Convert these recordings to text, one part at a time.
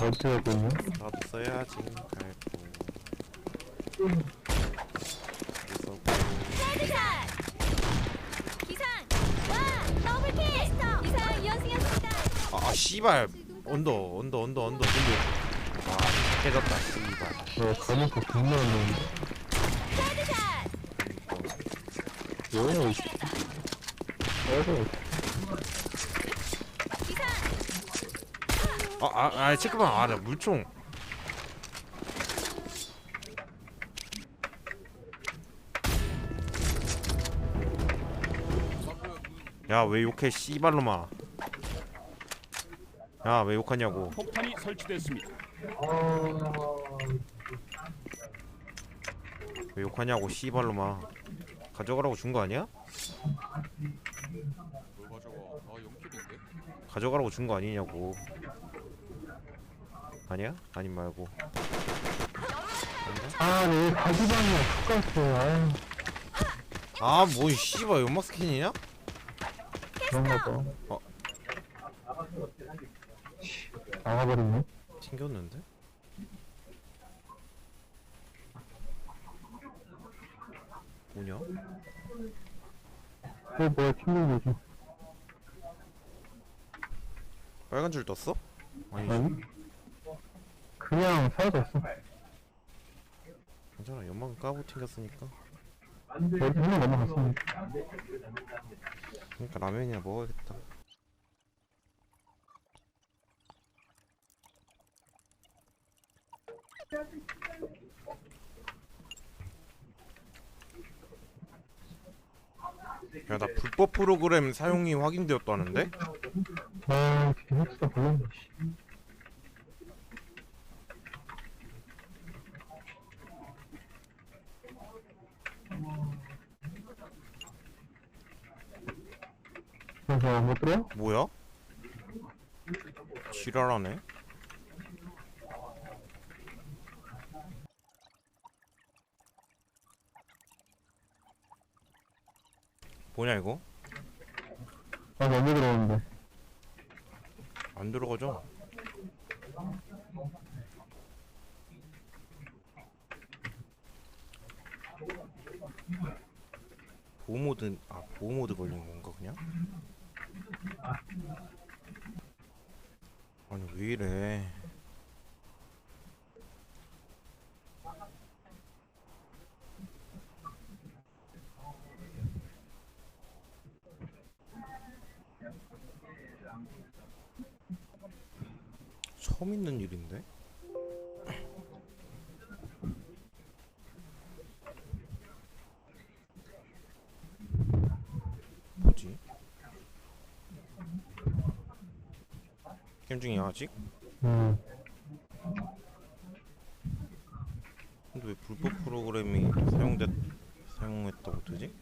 나도 써야지 갈고 그래서 헤드샷! 기상! 와! 더블킥! 기상 연승했습니다. 아, 아 씨발 언더 언더 언더 언더 근데 아 깨졌다 씨발 네, 가면서 겁나 없는데. 헤드샷! 이씨. 어서, 기상! 아 아 아, 체크만 아 나 물총 야 왜 욕해 씨발로마 야 왜 욕하냐고 폭탄이 설치됐습니다. 왜 욕하냐고 씨발로마 가져가라고 준 거 아니야? 아 영킬인데? 가져가라고 준 거 아니냐고 아니야? 아님 말고 아, 네, 가지방이야. 똑같아. 아유, 아 뭐 씨발 연막 스킨이냐? 그런가 봐. 어. 나가버렸네. 튕겼는데? 뭐냐? 그게 뭐야, 튕긴 거지. 빨간 줄 떴어? 아니 아니? 그냥 사라졌어. 괜찮아 연막은 까고 튕겼으니까 여기 한명 넘어갔으니까. 그러니까 라면이나 먹어야겠다 야 나 불법 프로그램 사용이 확인되었다는데? 아, 헬스가 별로네, 씨. 그래서 못 들어? 뭐야? 지랄하네 뭐냐 이거? 아, 너무 들어오는데. 안 들어가죠? 보호모드 아 보호모드 걸린 건가 그냥? 아니 왜 이래 처음 있는 일인데? 게임 중이야 아직? 음. 근데 왜 불법 프로그램이 사용됐 사용했다고 되지?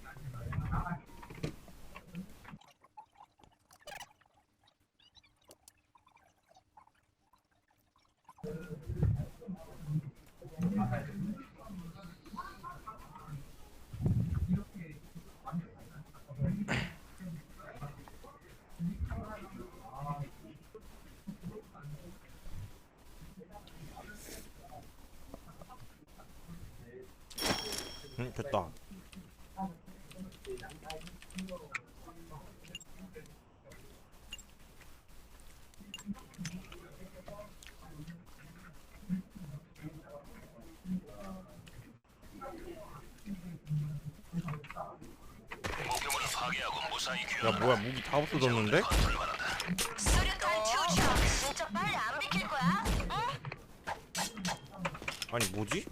응 됐다 야 뭐야 무기 다 없어졌는데? 수류탄 투척! 진짜 빨리 안 비킬 거야? 응? 아니 뭐지?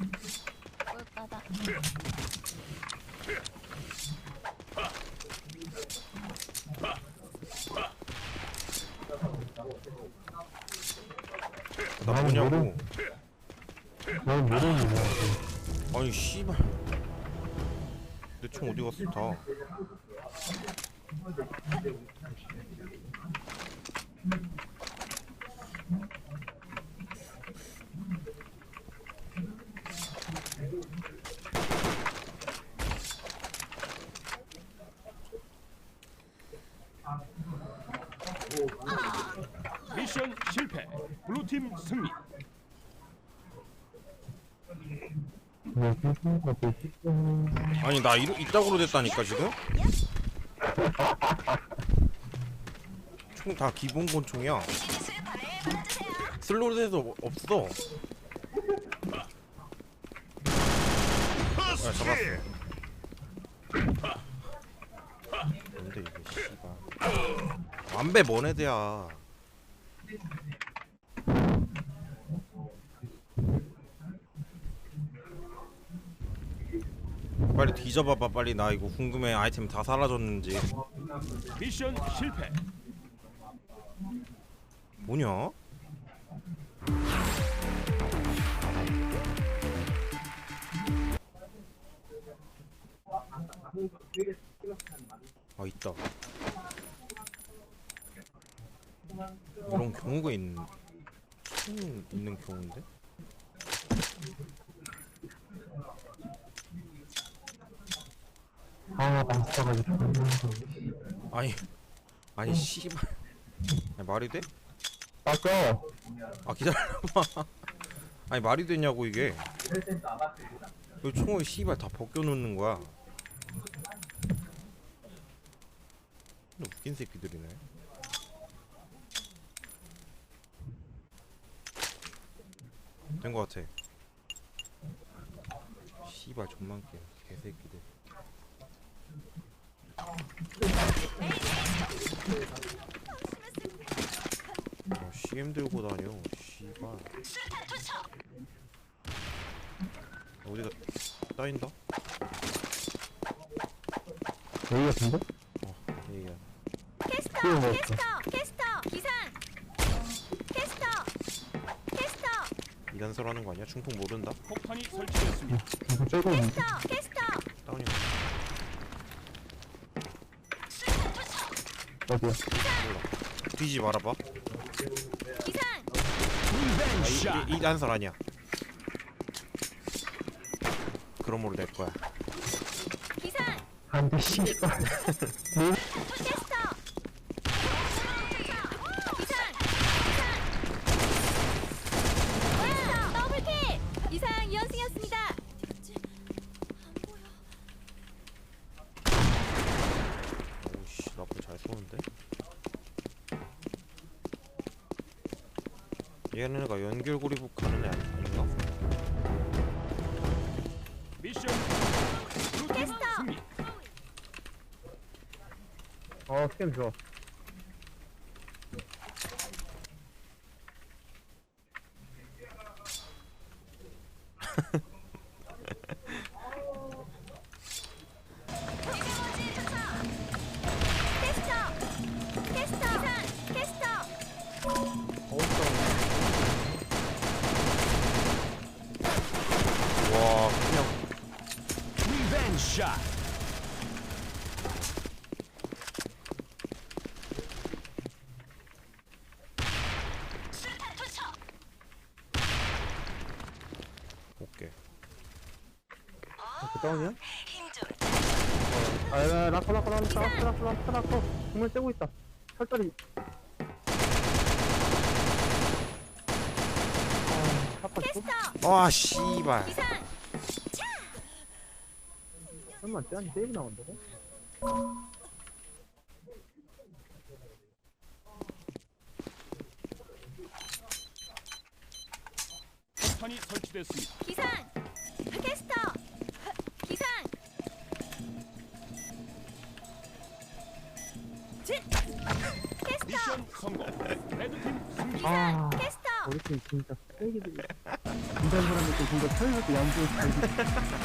나난 뭐냐고. 모르- 난 모르는 거야. 아니 씨발. 내 총 어디 갔어 다 미션 실패. 블루팀 승리. 아니 나 이러, 이따구로 됐다니까 지금? 총 다 기본 권총이야 슬로드에도 없어 아 잡았어 뭔데 이게 씨발 완배 뭔애드야 빨리 뒤져봐봐 빨리 나 이거 궁금해 아이템 다 사라졌는지 미션 실패. 뭐냐? 있는 총 있는 경우인데? 아. 아니 아니 씨발 아니, 말이 돼? 아까, 아 기다려봐 아니 말이 되냐고 이게 왜 총을 씨발 다 벗겨놓는 거야 근데 웃긴 새끼들이네 된거 같아 씨발 존만 게 개새끼들 아 CM 들고 다녀 씨발 어디다 따인다? 여기 같은데? 얘야 캐스터, 그거 먹었어. 캐스터, 캐스터, 이단설 하는 거 아니야? 충풍 모른다? 폭탄이 설치됐습니다. 쩔고 있는데? 캐스터, 캐스터. 다운이 어디야? 몰라 뒤지 말아봐. 아, 이, 이, 이 단설 아니야 그러므로 낼 거야 기상. 안 돼, 씨발 터. 기상. 기상. 와, 더블킬. 기상 연승이었습니다. 오씨 나쁘 잘 쏘는데? 얘네가 연결고리북 가는 애 아닌가? 미션 캐스터. 어, 스캔 좋아. 다운이야? 힘좀 아, 야, 라커, 라커, 라커, 라커, 라커, 라커, 라커. 정말 떼고 있다. 철다리. 아, 또? 캐스터. 와 씨발. 설마 쟤한테 세이브 나온다고? 설치됐습니다. 기상. 캐스터. 아. 팀 진짜 쓰레기들이. 인간 사람들 진짜 양보를 잘